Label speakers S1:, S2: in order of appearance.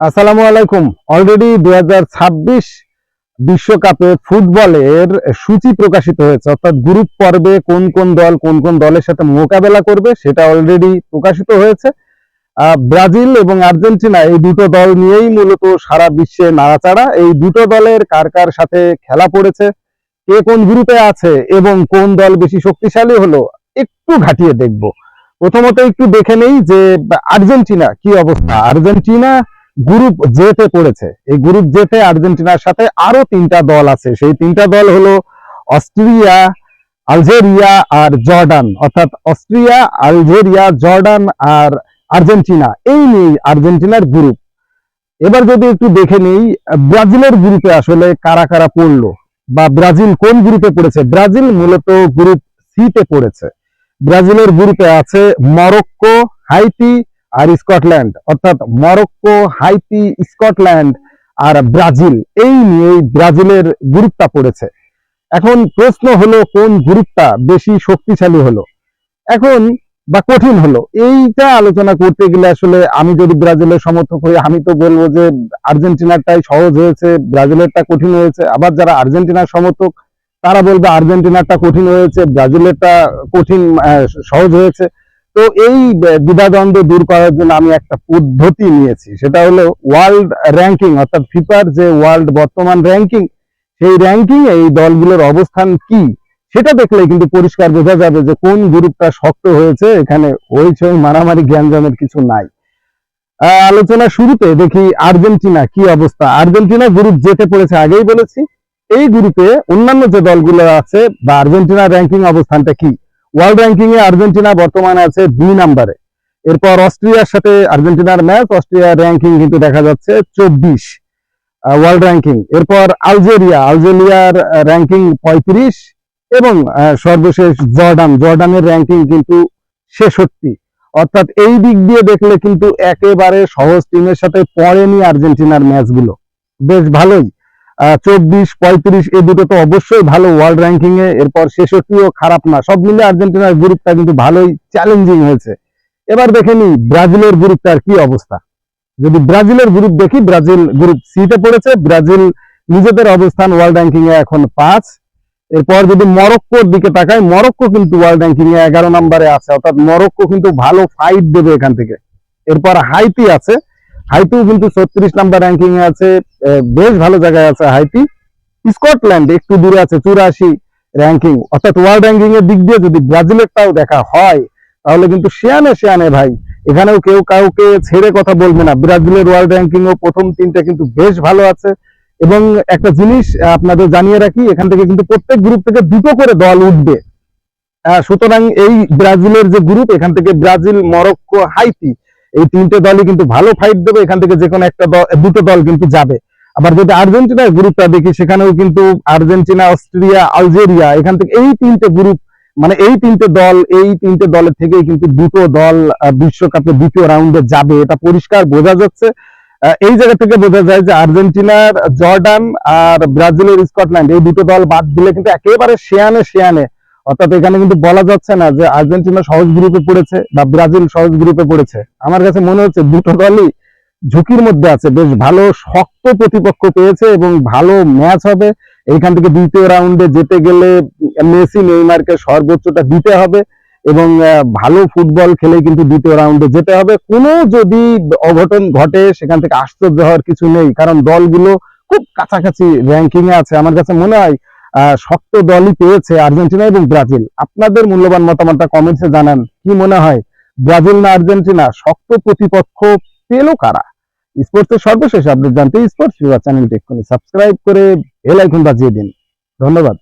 S1: আসসালামু আলাইকুম। অলরেডি দুই বিশ্বকাপে ফুটবলের সূচি প্রকাশিত হয়েছে। অর্থাৎ গ্রুপ পর্বে কোন কোন দল কোন কোন দলের সাথে মোকাবেলা করবে সেটা অলরেডি প্রকাশিত হয়েছে। ব্রাজিল এবং আর্জেন্টিনা এই দুটো দল নিয়েই মূলত সারা বিশ্বে নাড়াচাড়া। এই দুটো দলের কার কার সাথে খেলা পড়েছে, কে কোন গ্রুপে আছে এবং কোন দল বেশি শক্তিশালী হলো একটু ঘাটিয়ে দেখব। প্রথমত একটু দেখে নেই যে আর্জেন্টিনা কি অবস্থা। আর্জেন্টিনা গ্রুপ জেতে পড়েছে এই গ্রুপ জেতে আর্জেন্টিনার সাথে আরও তিনটা দল আছে। সেই তিনটা দল হলো অস্ট্রিয়া, আলজেরিয়া আর জর্ডান। অর্থাৎ অস্ট্রিয়া, আলজেরিয়া, জর্ডান আর আর্জেন্টিনা। এই নিয়ে আর্জেন্টিনার গ্রুপ এবার যদি একটু দেখে নেই, ব্রাজিলের গ্রুপে আসলে কারা কারা পড়ল? বা ব্রাজিল কোন গ্রুপে পড়েছে? ব্রাজিল মূলত গ্রুপ সিতে পড়েছে। ব্রাজিলের গ্রুপে আছে মরক্কো, হাইতি আর স্কটল্যান্ড, অর্থাৎ মরক্কো, হাইতি, স্কটল্যান্ড আর ব্রাজিল, এই নিয়ে ব্রাজিলের গ্রুপটা পড়েছে। এখন প্রশ্ন হলো, কোন গ্রুপটা বেশি শক্তিশালী হলো? এখন বা কঠিন হলো? এইটা আলোচনা করতে গেলে আসলে আমি যদি ব্রাজিলের সমর্থক হই, আমি তো বলব যে আর্জেন্টিনারটাই সহজ হয়েছে, ব্রাজিলেরটা কঠিন হয়েছে। আবার যারা আর্জেন্টিনার সমর্থক, তারা বলবে আর্জেন্টিনারটা কঠিন হয়েছে, ব্রাজিলেরটা কঠিন সহজ হয়েছে। তো এই দ্বিধাদ্বন্দ্ব দূর করার জন্য আমি একটা পদ্ধতি নিয়েছি। সেটা হলো ওয়ার্ল্ড র্যাঙ্কিং অর্থাৎ ফিফার যে ওয়ার্ল্ড বর্তমান র্যাঙ্কিং সেই র্যাঙ্কিং এই দলগুলোর অবস্থান কি? সেটা দেখলে কিন্তু পরিষ্কার বোঝা যাবে যে কোন গ্রুপটা শক্ত হয়েছে, এখানে হইচই, মারামারি জ্ঞানজামের কিছু নাই। আলোচনা শুরুতে দেখি আর্জেন্টিনা কি অবস্থা। আর্জেন্টিনা গ্রুপ যেতে পড়েছে আগেই বলেছি। এই গ্রুপে অন্যান্য যে দলগুলো আছে, বা আর্জেন্টিনার র্যাঙ্কিং অবস্থানটা কি? ওয়ার্ল্ড র্যাঙ্কিং এ আর্জেন্টিনা বর্তমানে আছে দুই নাম্বারে। এরপর অস্ট্রিয়ার সাথে আর্জেন্টিনার ম্যাচ, অস্ট্রিয়ার র্যাঙ্কিং কিন্তু দেখা যাচ্ছে চব্বিশ ওয়ার্ল্ড র্যাঙ্কিং। এরপর আলজেরিয়া, আলজেরিয়ার র্যাঙ্কিং পঁয়ত্রিশ এবং সর্বশেষ জর্ডান। জর্ডানের র্যাঙ্কিং কিন্তু ছেষট্টি। অর্থাৎ এই দিক দিয়ে দেখলে কিন্তু একেবারে সহজ টিমের সাথে পড়েনি আর্জেন্টিনার ম্যাচগুলো। বেশ ভালোই। চব্বিশ, পঁয়ত্রিশ, এই দুটো তো অবশ্যই ভালো ওয়ার্ল্ড র্যাঙ্কিং এ, এরপর ছেষট্টিও খারাপ না। সব মিলে আর্জেন্টিনার গ্রুপটা কিন্তু ভালোই চ্যালেঞ্জিং হয়েছে। এবার দেখে নি ব্রাজিলের গ্রুপটার কি অবস্থা। যদি ব্রাজিলের গ্রুপ দেখি, ব্রাজিল গ্রুপ সিতে পড়েছে, ব্রাজিল নিজেদের অবস্থান ওয়ার্ল্ড র্যাঙ্কিং এ এখন পাঁচ। এরপর যদি মরক্কোর দিকে তাকাই, মরক্কো কিন্তু ওয়ার্ল্ড র্যাঙ্কিং এ এগারো নম্বরে আছে, অর্থাৎ মরক্কো কিন্তু ভালো ফাইট দেবে এখান থেকে। এরপর হাইতি আছে হাইতিও কিন্তু ছত্রিশ নাম্বার র্যাঙ্কিং এ আছে বেশ ভালো জায়গায় আছে হাইটি স্কটল্যান্ড একটু দূরে আছে, চুরাশি র্যাঙ্কিং অর্থাৎ ওয়ার্ল্ড র্যাঙ্কিং এর দিক দিয়ে যদি ব্রাজিলেরটাও দেখা হয়, তাহলে কিন্তু শেয়ানে শেয়ানে ভাই, এখানেও কেউ কাউকে ছেড়ে কথা বলবে না। ব্রাজিলের ওয়ার্ল্ড র্যাঙ্কিং ও প্রথম তিনটা কিন্তু বেশ ভালো আছে। এবং একটা জিনিস আপনাদের জানিয়ে রাখি, এখান থেকে কিন্তু প্রত্যেক গ্রুপ থেকে দুটো করে দল উঠবে। সুতরাং এই ব্রাজিলের যে গ্রুপ এখান থেকে ব্রাজিল, মরক্কো, হাইতি এই তিনটে দলই কিন্তু ভালো ফাইট দেবে, এখান থেকে যে কোনো একটা দল, দুটো দল কিন্তু যাবে। আবার যদি আর্জেন্টিনার গ্রুপটা দেখি, সেখানেও কিন্তু আর্জেন্টিনা, অস্ট্রিয়া, আলজেরিয়া, এখান থেকে এই তিনটে গ্রুপ মানে এই তিনটে দল, এই তিনটে দলের থেকেই কিন্তু দুটো দল বিশ্বকাপে দ্বিতীয় রাউন্ডে যাবে। এটা পরিষ্কার বোঝা যাচ্ছে। এই জায়গা থেকে বোঝা যায় যে আর্জেন্টিনার জর্ডান আর ব্রাজিলের স্কটল্যান্ড, এই দুটো দল বাদ দিলে কিন্তু একেবারে শেয়ানে শেয়ানে অর্থাৎ এখানে কিন্তু বলা যাচ্ছে না যে আর্জেন্টিনা সহজ গ্রুপে পড়েছে বা ব্রাজিল সহজ গ্রুপে পড়েছে। আমার কাছে মনে হচ্ছে দুটো দলই ঝুঁকির মধ্যে আছে। বেশ ভালো, শক্ত প্রতিপক্ষ পেয়েছে এবং ভালো ম্যাচ হবে। এইখান থেকে দ্বিতীয় রাউন্ডে যেতে গেলে মেসি, নেইমারকে সর্বোচ্চটা দিতে হবে এবং ভালো ফুটবল খেলে কিন্তু দ্বিতীয় রাউন্ডে যেতে হবে। কোনো যদি অঘটন ঘটে, সেখান থেকে আশ্চর্য হওয়ার কিছু নেই। কারণ দলগুলো খুব কাছাকাছি র্যাঙ্কিং এ আছে। আমার কাছে মনে হয় শক্ত দলই পেয়েছে আর্জেন্টিনা এবং ব্রাজিল। আপনাদের মূল্যবান মতামতটা কমেন্টসে জানান, কি মনে হয়? ব্রাজিল না আর্জেন্টিনা? শক্ত প্রতিপক্ষ পেল কারা? স্পোর্টসের সর্বশেষ আপডেট জানতে স্পোর্টস ফিভার চ্যানেলটি এক্ষুনি সাবস্ক্রাইব করে বেল আইকন বাজিয়ে দিন। ধন্যবাদ।